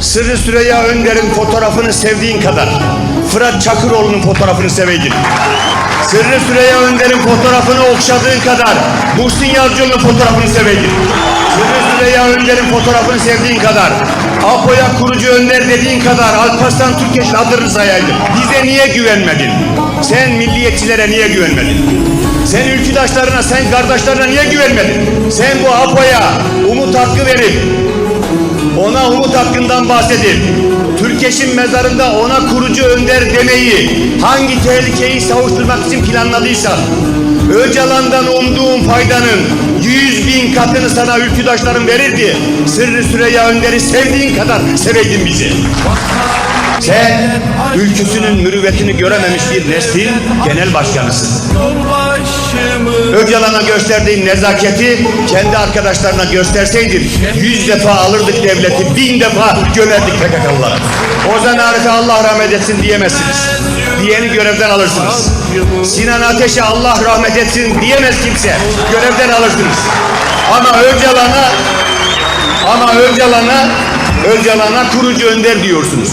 Sırrı Süreyya Önder'in fotoğrafını sevdiğin kadar Fırat Çakıroğlu'nun fotoğrafını seveydin. Sırrı Süreyya Önder'in fotoğrafını okşadığın kadar Muhsin Yazıcıoğlu'nun fotoğrafını seveydin. Sırrı Süreyya Önder'in fotoğrafını sevdiğin kadar Apo'ya kurucu önder dediğin kadar Alparslan Türkeş'in adını sayaydın. Bize niye güvenmedin? Sen milliyetçilere niye güvenmedin? Sen ülküdaşlarına, sen kardeşlerine niye güvenmedin? Sen bu Apo'ya umut hakkı verip ona umut hakkından bahsedip Türkeş'in mezarında ona kurucu önder demeyi hangi tehlikeyi savuşturmak için planladıysan Öcalan'dan umduğun faydanın yüz bin katını sana ülküdaşların verirdi. Sırrı Süreyya Önder'i sevdiğin kadar seveydin bizi. Sen ülküsünün mürüvvetini görememiş bir neslin genel başkanısın. Öcalan'a gösterdiğin nezaketi kendi arkadaşlarına gösterseydin yüz defa alırdık devleti, bin defa gömerdik PKK'lılara. Ozan Arif'e Allah rahmet etsin diyemezsiniz. Diyeni görevden alırsınız. Sinan Ateş'e Allah rahmet etsin diyemez kimse. Görevden alırsınız. Ama Öcalan'a ama Öcalan'a Öcalan'a kurucu önder diyorsunuz.